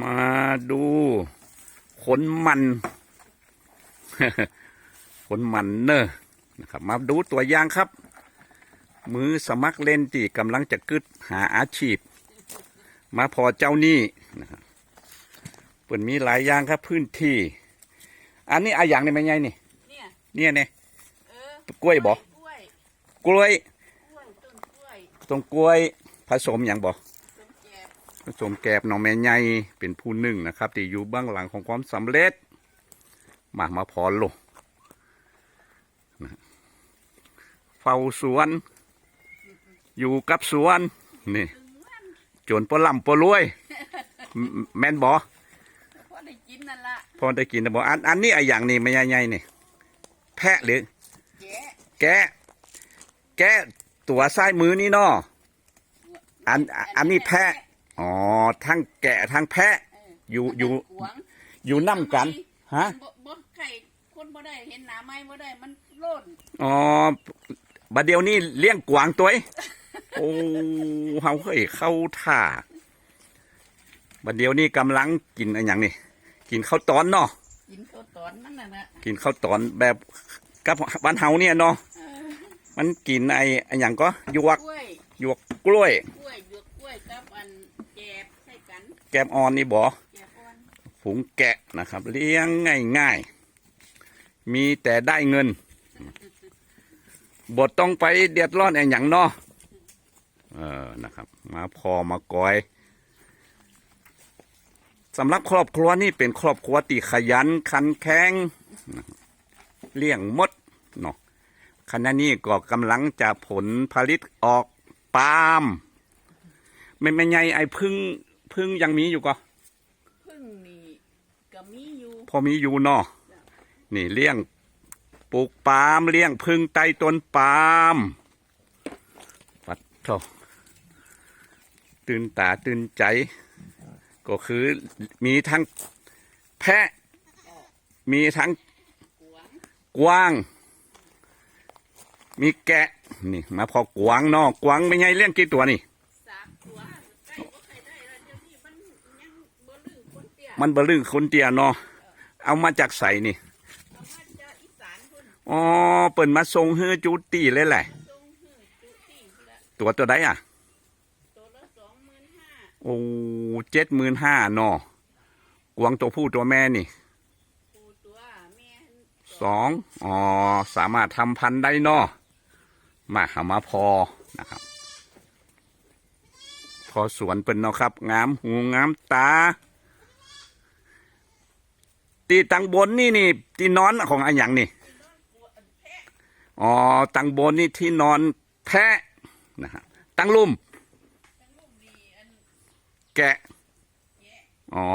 มาดูขนมันขนมันเนอะนะครับ มาดูตัวอย่างครับ มือสมัครเล่นที่กำลังจะกึดหาอาชีพ มาพอเจ้าหนี้นะครับเปิดมีหลายอย่างครับพื้นที่ อันนี้อะอย่างนี่ไม่ไงนี่ เนี่ยเนี่ยเนี่ยเออกล้วยบ่กล้วยกล้วยกล้วย ต้นกล้วยตรงกล้วย ผสมอย่างบ่ต้นแกบผ สมแกบน้องแม่ใหญ่เป็นผู้หนึ่งนะครับที่อยู่เบื้องหลังของความสำเร็จมามาพรโลกนะเฝ้าสวน อยู่กับสวนนี่ถึงวันจนปลำปรวย แมแม่นบ่พอได้กินนั่นละพอได้กินนะบ่อันอันนี้ไอ้อย่างนี้ไม่ใหญ่ๆนี่แพะหรือ แกะ แกะแกะตัวซ้ายมือนี่เนาะอันอันนี้แพะ อ๋อทั้งแกะทั้งแพะ เอออยู่อยู่ ขวางอยู่น้ำกัน ฮะ บ่บ่ไข่คนบ่ได้เห็นหนาไม้บ่ได้มันโล่นอ๋อบัดเดียวนี้เลี้ยงกวางตัวเองโอ้เฮาเคยเข้าท่าบัดเดียวนี้กำลังกินอะไรอย่างนี่ กินข้าวตอนเนาะ กินข้าวตอนมันน่ะนะกินข้าวตอนแบบกับบ้านเฮาเนี่ยเนาะ เออมันกินไอ้อะไรอย่างก็หยวกกล้วยหยวกกล้วย กล้วยหย วกกล้วยกับอันแกบใส่กันแกมออนนี่บ่แกบอ่อนฝูงแกะนะครับ เลี้ยงง่ายๆ มีแต่ได้เงินบทต้องไปเดือดร้อนอะไรอย่างเนาะเออนะครับ มาพอมากอยสำหรับครอบครัวนี่เป็นครอบครัวตีขยันขันแข็งนะครับเลี้ยงมดเนาะขณะนี้ก็กำลังจะผลผลิตออกปาล์ม ไม่ไม่ไงไอ้พึ่งพึ่งยังมีอยู่ก็พึ่งนี่ก็มีอยู่พอมีอยู่เนาะนี่เลี้ยงปลูกปาล์มเลี้ยงพึ่งใต้ต้นปาล์มปัดโทตื่นตาตื่นใจ ก็คือมีทั้งแพะ มีทั้งขวางกวาง มีแกะ นี่ มาพอกวางเนาะกวางไม่ไงเลี้ยงกี่ตัวนี่ สามตัวใกล้บ่ใครได้แล้วเดี๋ยวนี้มันยังบ่ลื มคนเตี้ยมันบลือคนเตียเนาะเอามาจากใสนี่เอามาจากอีสานพุ่นอ๋อเปิ่นมาทรงเฮือจูตีเลยแหละส่งหื้อจุติละตัวตัวใดอะตัวละสองหมื่นห้าโอ้เจ็ดหมื่นห้าเนาะกวางตัวผู้ตัวแม่นี่ปูตัวแม่สองอ๋อสามารถทำพันธุ์ได้เนาะมาหามาพอนะครับ พอสวนเป็นเนาะครับ งามหูงามตา ตีตังบนนี่นี่ที่นอนของอันหยังนี่อ๋อตังบนนี่ที่นอนแพะนะฮะตังลุ่มแกะอ๋อ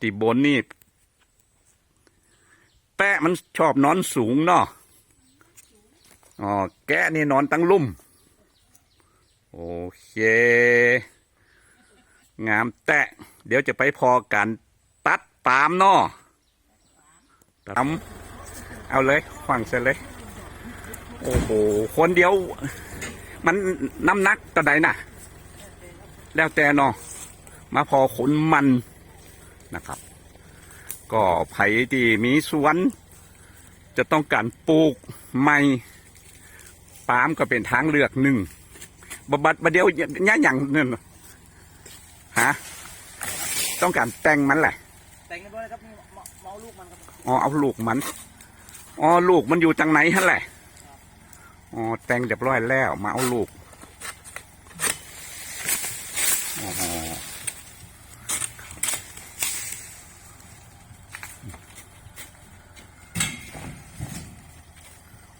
ตีบนนี่ แปะมันชอบนอนสูงเนาะอ๋อแกะนี่นอนตั้งลุ่มโอเค งามแตะ เดี๋ยวจะไปพอกัน ตัดปามเนาะตัดเอาเลยขวางเสร็จเลย โอ้โห คนเดียว มันน้ำหนักต่อใดน่ะ แล้วแต่เนาะมาพอขนมันนะครับ ก็ไผ่ที่มีสวน จะต้องการปลูกใหม่ปาล์มก็เป็นทางเลือกหนึ่งบบัดบดเดียวย่าอย่างนั่นน่ะฮะต้องการแต่งมันแหละ แต่งกันด้วยนะครับนี่เมาเมาลูกมันครับอ๋อเอาลูกมันอ๋อลูกมันอยู่จังไหนฮะแหละอ๋อแต่งเรียบร้อยแล้ว มาเอาลูกอ๋อ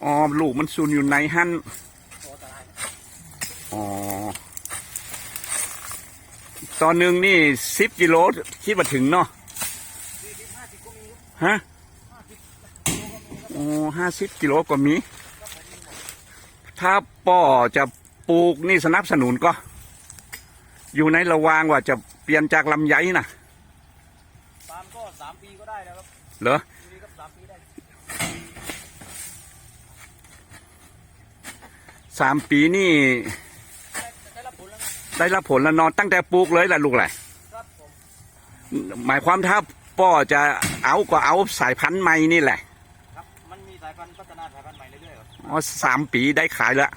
อ๋อลูกมันซุนอยู่ในหันโอ้ตรายอ๋อตอนหนึ่งนี่สิบกิโลคิดว่าถึงเนาะ สี่สิบห้าสิบก็มี ฮะโอ้ห้าสิบกิโลก็มี ถ้าป่อจะปลูกนี่สนับสนุนก็ อยู่ในระหวางว่าจะเปลี่ยนจากลำไยนะปาล์มก็สามปีก็ได้แล้วครับ เหรออยู่ดีครับสามปีได้สามปีนี่ได้ได้รับผลแล้วนะได้รับผลแล้วเนอนตั้งแต่ปลูกเลยล่ะลูกแหละครับผมอหมายความถ้าป้อจะ เอาก็เอาสายพันธุ์ใหม่นี่แหละครับมันมีสายพันธุ์พัฒนาสายพันธุ์ใหม่เรื่อยๆครับอ๋อสามปีได้ขายแล้ว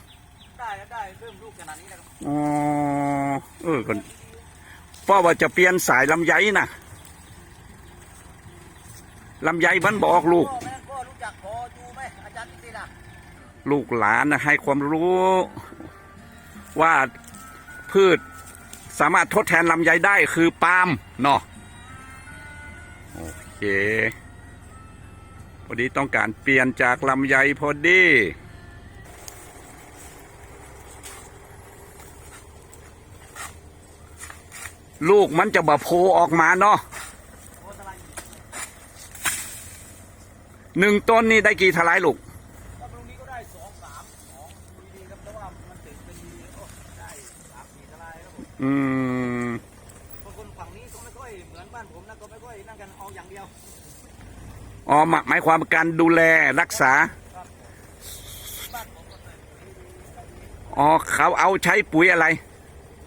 ได้ครับได้เริ่มลูกขนาดนี้นะครับอ๋อเออก็ป้อว่าจะเปลี่ยนสายลำไยนะลำไยมันบอกลูก พ่อแม่พ่อรู้จักพอจูไหมอาจารย์นิตินะลูกหลานนะให้ความรู้ว่าพืชสามารถทดแทนลำไยได้คือปาล์มเนาะ โอเคพอดีต้องการเปลี่ยนจากลำไยพอดีลูกมันจะบะโพออกมาเนาะโอ้สไลด์หนึ่งต้นนี่ได้กี่ทลายลูกก็ตรงนี้ก็ได้สองสาม อยเหมือนบ้านผมนะก็ไม่ค่อยนั่งกันเอาอย่างเดียวอ๋อหมายหมายความว่าการดูแลรักษาครับบ้านผมก็เลยอ๋อเขาเอาใช้ปุ๋ยอะไร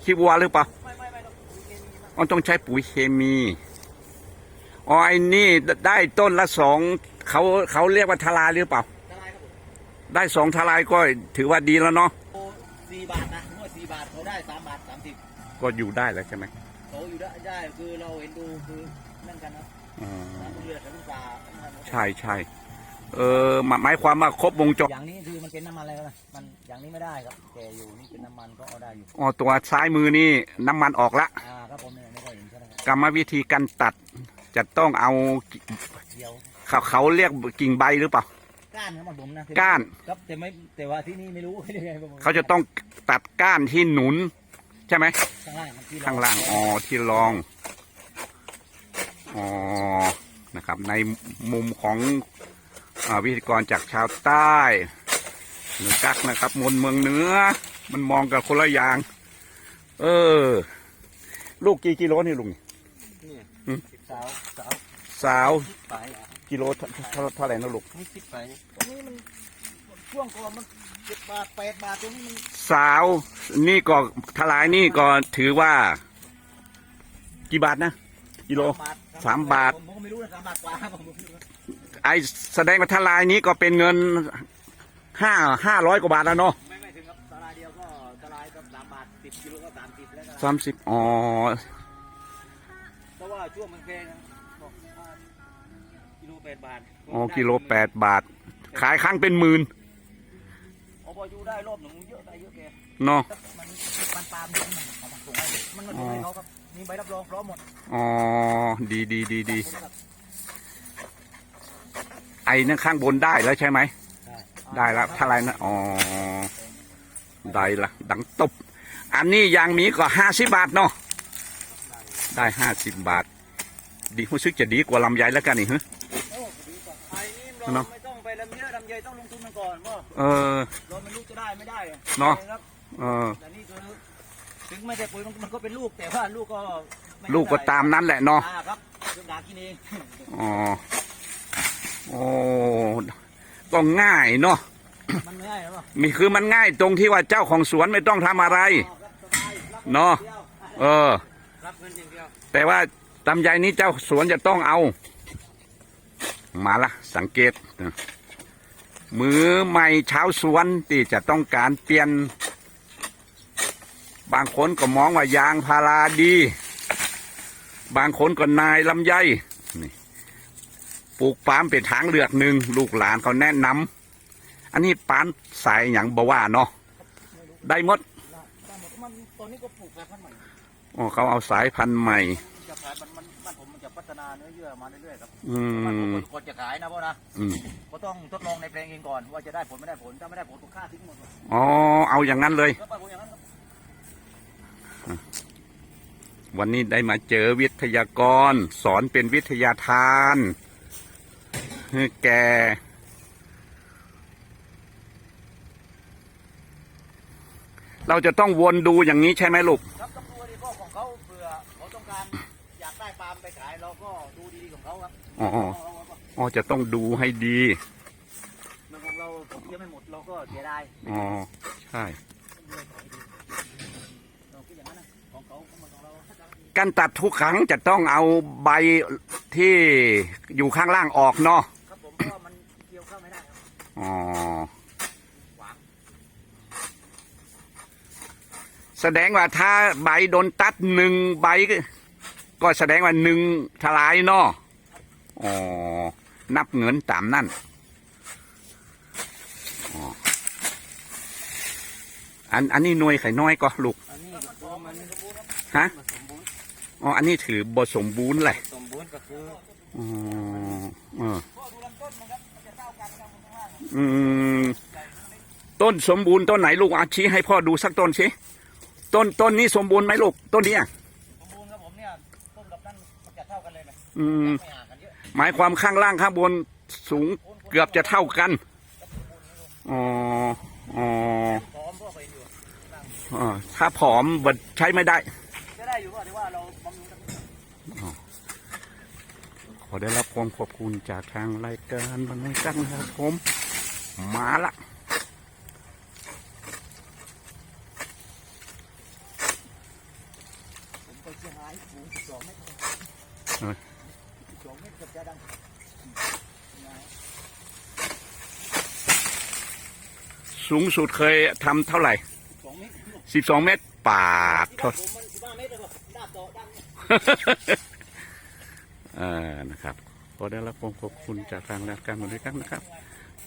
ขี้วัวหรือเปล่าไม่ไม่ไม่ต้องปุ๋ยเคมีมากอ๋อต้องใช้ปุ๋ยเคมีอ๋อไอ้นี่ได้ต้นละสองเขาเขาเรียกว่าทลายหรือเปล่าทลายครับผมได้สองทลายก็ถือว่าดีแล้วเนาะโอ้สี่บาทนะงวดสี่บาทเขาได้สามบาทสามสิบก็อยู่ได้แล้วใช่ไหม เขาอยู่ได้ได้คือเราเห็นดูคือนั่นกันนะอ๋อน้ำเลือดน้ำตาใช่ใช่เออหมายหมายความว่าครบวงจรอย่างนี้คือมันเป็นน้ำมันอะไรนะมันอย่างนี้ไม่ได้ครับแกอยู่นี่เป็นน้ำมันก็เอาได้อยู่ อ๋อตัวซ้ายมือนี่น้ำมันออกละอ่าครับผมเนี่ยไม่ค่อยเห็นใช่ไหมครับกรรมวิธีการตัดจะต้องเอาเดียวเขาเขาเรียกกิ่งใบหรือเปล่า ก้านครับมันผมนะก้าน ครับแต่ไม่แต่ว่าที่นี่ไม่รู้ ยังไงผมเขาจะต้องตัดก้านที่หนุน ใช่ไหมข้างล่างมันที่ข้างล่างอ๋อที่รองอ๋อนะครับ ในมุมของอาวิทยกรจากชาวใต้เหนือกักนะครับ มนเมืองเหนือ มันมองกับคนละอย่าง เออ ลูกกี่กิโลนี่ลุงนี่อืมสิบสาวสาวสาวสิบไปอะกิโลเท่าเท่าเท่าไหร่นะลูกนี่สิบไปตรงนี้มัน ช่วงก่อนมันเจ็ดบาทแปดบาทตรงนี้มันสาวนี่ก็ทลายนี่ก็ถือว่า กี่บาทนะกิโลบาทสามบาท ผมก็ไม่รู้นะสามบาทกว่าผมไม่รู้นะไอแสดงว่าทลายนี้ก็เป็นเงินห้าห้าร้อยกว่าบาทแล้วเนาะไม่ไม่ถึงครับตลาดเดียวก็ตลาดก็สามบาทสิบกิโลก็สามสิบแล้วก็สามสิบอ๋อเพราะว่าช่วงมันแพงนะบอกว่ากิโลแปดบาท อ๋อกิโลแปดบาท ขายครั้งเป็นหมื่นโอ้ พออยู่ได้รอบหนึ่งเยอะได้เยอะแกเนาะมันมันปาล์มมันเอามาส่งให้มันมันส่งให้เขาครับมีใบรับรองพร้อมหมดอ๋อดีดีดีดีผมแบบไอ้นั่นข้างบนได้แล้วใช่ไหมได้แล้วทลายนะอ๋อได้ละดังตบ อันนี้อยางนี้ก็ห้าสิบบาทเนาะได้ห้าสิบบาท ดีรู้สึกจะดีกว่าลำไยแล้วกันนี่ฮะโอ้ดีกว่าไอ้นี่เราเนอะ ไม่ต้องไปลำเยอะลำใหญ่ต้องลงทุนมันก่อนว่าเออ เราไม่รู้จะได้ไม่ได้อเนอะครับเออ แต่นี่คือถึงไม่ได้ปุ๋ยมันมันก็เป็นลูกแต่ว่าลูกก็ไม่ลูกก็ตามนั้นแหละเนาะ อ่าครับเรื่องด่ากินเองอ๋อ โอ้ก็ง่ายเนาะ มันไม่ได้หรอมีคือมันง่ายตรงที่ว่าเจ้าของสวนไม่ต้องทำอะไร ครับสบายรับเนอะดียวเออ รับเงินอย่างเดียวแต่ว่าลำไยนี้เจ้าสวนจะต้องเอา มาละสังเกต มือใหม่ชาวสวนที่จะต้องการเปลี่ยน บางคนก็มองว่ายางพาราดี บางคนก็นายลำไยปลูกปาล์มเป็นทางเลือกหนึ่งลูกหลานเขาแนะนำอันนี้ปานสายอย่างบว่าเนาะได้หมดได้หมดตอนนี้ก็ปลูกแบบพันใหม่ อ๋อเขาเอาสายพันธุ์ใหม่ จะขายมันมันบ้านผมมันจะพัฒนาเนื้อเยื่อมาเรื่อยๆครับอืบ้านผมมคนจะขายนะพ่อนะอืม ก็ต้องทดลองในแปลงเองก่อนว่าจะได้ผลไม่ได้ผลถ้าไม่ได้ผลก็ฆ่าทิ้งหมดอ๋อ เอาอย่างนั้นเลยก็ไปผมอย่างนั้นครับวันนี้ได้มาเจอวิทยากร สอนเป็นวิทยาทานให้แก เราจะต้องวนดูอย่างนี้ใช่ไหมลูก ครับต้องดูดีก็ของ เขาเผื่อเขาต้องการอยากได้ปาล์มไปขายเราก็ดูดีๆของเขาครับอ๋ออ๋อจะต้องดูให้ดีมันของเราผมเยอะไม่หมดเราก็เสียดายอ๋อ ใช่เราคิดอย่างนั้นนะของเขาของมันของเราการตัดทุกครั้งจะต้องเอาใบที่อยู่ข้างล่างออกเนาะ ครับผมเพราะว่ามันเกี่ยวเข้าไม่ได้ครับ อ๋อ ขวาง แสดงว่าถ้าใบโดนตัดหนึ่งใบก็แสดงว่าหนึ่งทลายเนาะอ๋อ นับเงินตามนั่นอ๋ออันอันนี้หน่วยไข่น้อยก็ลูกฮะอ๋อ อันนี้ถือบสมบูรณ์เลยสมบูรณ์ก็คืออ๋อออพ่ออืมต้นสมบูรณ์ต้นไหนลูกอาชี้ให้พ่อดูสักต้นสิ ต้นต้นนี้สมบูรณ์ไหมลูกต้นนี้อะสมบูรณ์ครับผมเนี่ยต้นกับนั่นมันจะเท่ากันเลยไหมอืมไม่ห่างกันเยอะหมายความข้างล่างข้างบนสูงเกือบจะเท่ากันอ๋ออ๋อพร้อมพวกไปอยู่ล่างอ๋อถ้าผอมบดใช้ไม่ได้จะได้อยู่ว่าที่ว่าเราบำรุงกันขอได้รับความขอบคุณจากทางรายการบรรณกันครับผมมาละ ผมไปเชียงรายสูงสองเมตร เออ สองเมตรเกับจะดัง สูงสุดเคยทำเท่าไหร่สองเมตรสิบสองเมตรปาดที่เท่าบ้านผมมันสิบห้าเมตรเลยครับด้าอ่านนี้เออนะครับขอได้รับความขอบคุณจากทางรายการบรรณกันนะครับ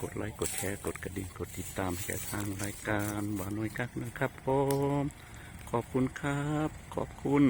กดไลค์กดแชร์กดกระดิ่งกดติดตามแก่ทางรายการบานน้อยกักนะครับผมขอบคุณครับ ขอบคุณ